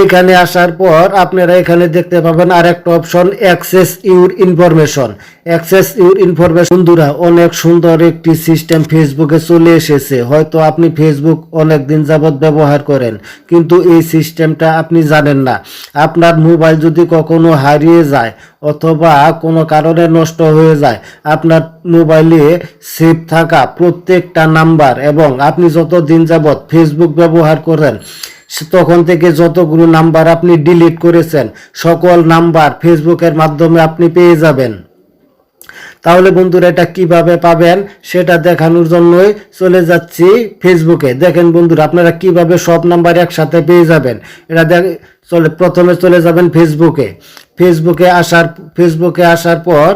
এখানে আসার পর আপনারা এখানে দেখতে পাবেন আরেকটা option access your information access your information বন্ধুরা, অনেক সুন্দর একটি সিস্টেম ফেসবুকে চলে এসেছে। হয়তো আপনি ফেসবুক অনেক দিন যাবৎ ব্যবহার করেন, কিন্তু এই সিস্টেমটা আপনি জানেন না। আপনার মোবাইল যদি কখনো হারিয়ে যায় অথবা কোনো কারণে নষ্ট হয়ে যায়, আপনার মোবাইলে সেভ থাকা প্রত্যেকটা নাম্বার এবং আপনি যত দিন যাবৎ ফেসবুক ব্যবহার করেন তখন থেকে যতগুলো নাম্বার আপনি ডিলিট করেছেন, সকল নাম্বার ফেসবুকের মাধ্যমে আপনি পেয়ে যাবেন। তাহলে বন্ধুরা, এটা কীভাবে পাবেন সেটা দেখানোর জন্যই চলে যাচ্ছি ফেসবুকে। দেখেন বন্ধুরা, আপনারা কীভাবে সব নাম্বার একসাথে পেয়ে যাবেন? এটা দেখ, চলে, প্রথমে চলে যাবেন ফেসবুকে। ফেসবুকে আসার ফেসবুকে আসার পর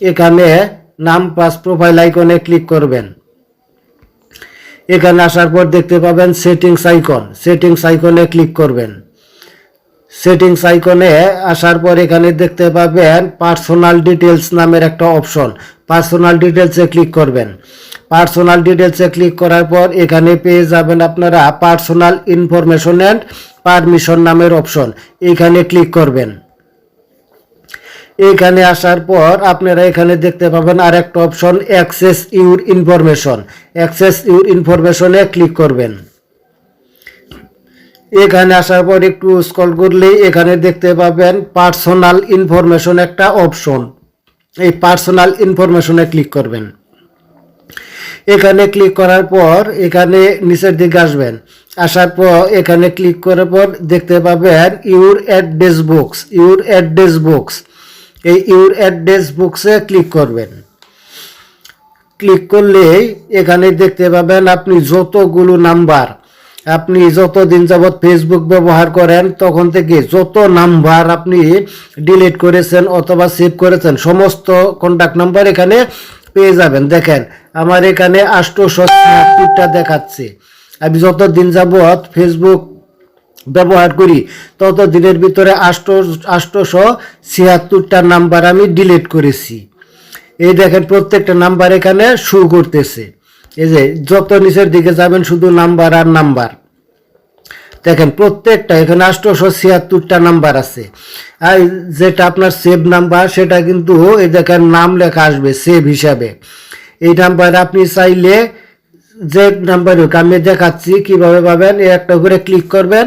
এখানে নাম, পাস, প্রোফাইল আইকনে ক্লিক করবেন। এখানে আসার পর দেখতে পাবেন সেটিংস আইকন সেটিংস আইকনে ক্লিক করবেন। সেটিংস আইকনে আসার পর এখানে দেখতে পাবেন পার্সোনাল ডিটেলস নামের একটা অপশন পার্সোনাল ডিটেলসে ক্লিক করবেন। পার্সোনাল ডিটেলসে ক্লিক করার পর এখানে পেয়ে যাবেন আপনারা পার্সোনাল ইনফরমেশন অ্যান্ড পারমিশন নামের অপশন এখানে ক্লিক করবেন। এখানে আসার পর আপনারা এখানে দেখতে পাবেন আর একটা option access your information access your ইনফরমেশনে click করবেন। এখানে আসার পর একটু স্ক্রল করলেই এখানে দেখতে পাবেন পার্সোনাল ইনফরমেশন একটা অপশন এই পার্সোনাল ইনফরমেশনে ক্লিক করবেন। এখানে ক্লিক করার পর এখানে নিচের দিকে আসবেন। আসার পর এখানে ক্লিক করার পর দেখতে পাবেন your address books your address books এই ইউর অ্যাড্রেস বুকসে ক্লিক করবেন। ক্লিক করলেই এখানে দেখতে পাবেন আপনি যতগুলো নাম্বার আপনি যতদিন যাবৎ ফেসবুক ব্যবহার করেন, তখন থেকে যত নাম্বার আপনি ডিলিট করেছেন অথবা সেভ করেছেন, সমস্ত কন্ট্যাক্ট নাম্বার এখানে পেয়ে যাবেন। দেখেন, আমার এখানে ছিয়াত্তরটা দেখাচ্ছে। আমি যত দিন যাবৎ ফেসবুক ব্যবহার করি। তত দিনের ভিতরে আষ্ট আষ্টশো ছিয়াত্তরটা নাম্বার আমি ডিলিট করেছি। এই দেখেন প্রত্যেকটা নাম্বার এখানে শু করতেছে। এই যে, যত নিচের দিকে যাবেন শুধু নাম্বার আর নাম্বার। দেখেন প্রত্যেকটা এখানে আষ্টশো ছিয়াত্তরটা নাম্বার আছে। আর যেটা আপনার সেভ নাম্বার, সেটা কিন্তু এই দেখেন নাম লেখা আসবে সেভ হিসাবে। এই নাম্বার আপনি চাইলে যে নাম্বার হোক, আমি দেখাচ্ছি কীভাবে পাবেন। একটা করে ক্লিক করবেন।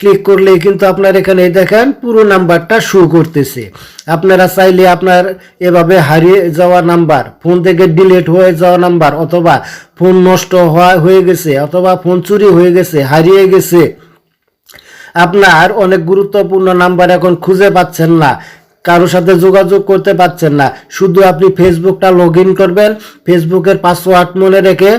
ক্লিক করলে কিন্তু আপনার এখানে দেখেন পুরো নাম্বারটা শো করতেছে। আপনারা চাইলে আপনার এভাবে হারিয়ে যাওয়া নাম্বার ফোন থেকে ডিলিট হয়ে যাওয়া নাম্বার অথবা ফোন নষ্ট হওয়া হয়ে গেছে অথবা ফোন চুরি হয়ে গেছে, হারিয়ে গেছে। আপনার অনেক গুরুত্বপূর্ণ নাম্বার এখন খুঁজে পাচ্ছেন না। কারোর সাথে যোগাযোগ করতে পারছেন না। শুধু আপনি ফেসবুকটা লগ করবেন ফেসবুকের পাসওয়ার্ড মনে রেখে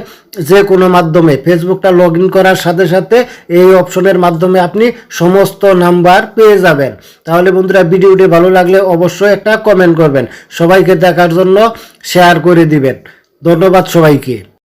যে কোনো মাধ্যমে ফেসবুকটা লগ করার সাথে সাথে এই অপশনের মাধ্যমে আপনি সমস্ত নাম্বার পেয়ে যাবেন। তাহলে বন্ধুরা, ভিডিওটি ভালো লাগলে অবশ্যই একটা কমেন্ট করবেন। সবাইকে দেখার জন্য শেয়ার করে দিবেন। ধন্যবাদ সবাইকে।